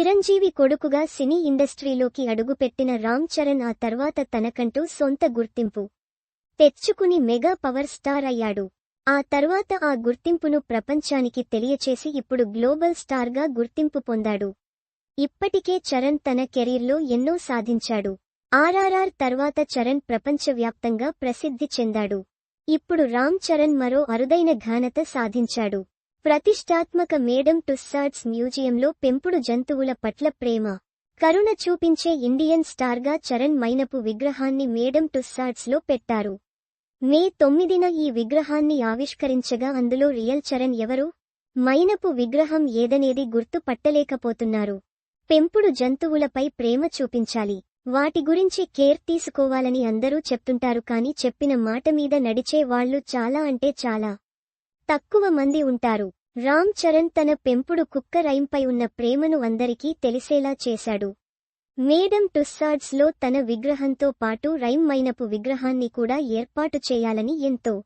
చిరంజీవి కొడుకుగా సినీ ఇండస్ట్రీలోకి అడుగుపెట్టిన రామ్ చరణ్ ఆ తర్వాత తనకంటూ సొంత గుర్తింపు. తెచ్చుకుని మెగా పవర్ స్టార్ అయ్యాడు. ఆ తర్వాత ఆ గుర్తింపును ప్రపంచానికి తెలియచేసి ఇప్పుడు గ్లోబల్ స్టార్గా గుర్తింపు పొందాడు. ఇప్పటికే చరణ్ తన కెరీర్లో ఎన్నో సాధించాడు. ఆర్ఆర్ఆర్ తర్వాత చరణ్ ప్రపంచవ్యాప్తంగా ప్రసిద్ధి చెందాడు. ఇప్పుడు రామ్ చరణ్ మరో అరుదైన ఘనత సాధించాడు. ప్రతిష్టాత్మక మేడం టుస్సాడ్స్ మ్యూజియంలో పెంపుడు జంతువుల పట్ల ప్రేమ. కరుణ చూపించే ఇండియన్ స్టార్గా చరణ్ మైనపు విగ్రహాన్ని మేడం టుస్సాడ్స్లో పెట్టారు. మే తొమ్మిదిన ఈ విగ్రహాన్ని ఆవిష్కరించగా అందులో రియల్ చరణ్ ఎవరు? మైనపు విగ్రహం ఏదనేది గుర్తు పట్టలేకపోతున్నారు. పెంపుడు జంతువులపై ప్రేమ చూపించాలి. వాటి గురించి కేర్ తీసుకోవాలని అందరూ చెప్తుంటారు కాని చెప్పిన మాట మీద నడిచే వాళ్ళు చాలా అంటే చాలా. తక్కువ మంది ఉంటారు. రామ్ చరణ్ తన పెంపుడు కుక్క రైంపై ఉన్న ప్రేమను అందరికీ తెలిసేలా చేశాడు. మేడం టుస్సాడ్స్లో తన విగ్రహంతో పాటు రైమ్ మైనపు విగ్రహాన్ని కూడా ఏర్పాటు చేయాలని ఎంతో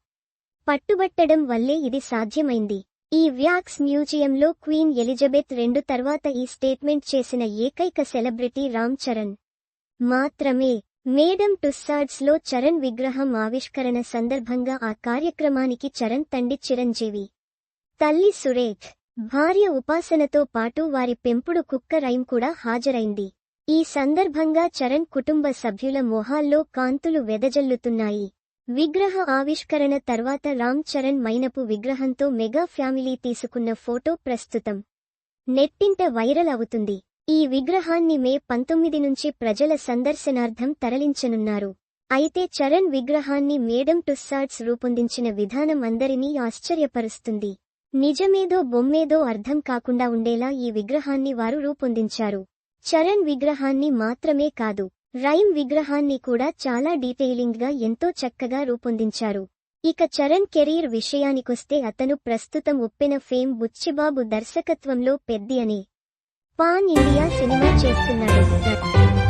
పట్టుబట్టడం వల్లే ఇది సాధ్యమైంది. ఈ వ్యాక్స్ మ్యూజియంలో క్వీన్ ఎలిజబెత్ రెండు తర్వాత ఈ స్టేట్మెంట్ చేసిన ఏకైక సెలబ్రిటీ రామ్ చరణ్. మాత్రమే. మేడం టుస్సాడ్స్లో చరణ్ విగ్రహం ఆవిష్కరణ సందర్భంగా ఆ కార్యక్రమానికి చరణ్ తండ్రి చిరంజీవి. తల్లి సురేఖ్ భార్య ఉపాసనతో పాటు వారి పెంపుడు కుక్క రైమ్ కూడా హాజరైంది. ఈ సందర్భంగా చరణ్ కుటుంబ సభ్యుల మొహాల్లో కాంతులు వెదజల్లుతున్నాయి. విగ్రహ ఆవిష్కరణ తర్వాత రామ్ చరణ్ మైనపు విగ్రహంతో మెగా ఫ్యామిలీ తీసుకున్న ఫోటో ప్రస్తుతం. నెట్టింట వైరల్ అవుతుంది. ఈ విగ్రహాన్ని మే పంతొమ్మిది నుంచి ప్రజల సందర్శనార్థం తరలించనున్నారు. అయితే చరణ్ విగ్రహాన్ని మేడం టుస్సాడ్స్ రూపొందించిన విధానం అందరినీ ఆశ్చర్యపరుస్తుంది. నిజమేదో బొమ్మేదో అర్థం కాకుండా ఉండేలా ఈ విగ్రహాన్ని వారు రూపొందించారు. చరణ్ విగ్రహాన్ని మాత్రమే కాదు రైమ్ విగ్రహాన్ని కూడా చాలా డీటెయిలింగ్గా ఎంతో చక్కగా రూపొందించారు. ఇక చరణ్ కెరీర్ విషయానికొస్తే అతను ప్రస్తుతం ఉప్పెన ఫేమ్ బుచ్చిబాబు దర్శకత్వంలో పెద్ది అనే పాన్ ఇండియా సినిమా చేస్తున్నాడు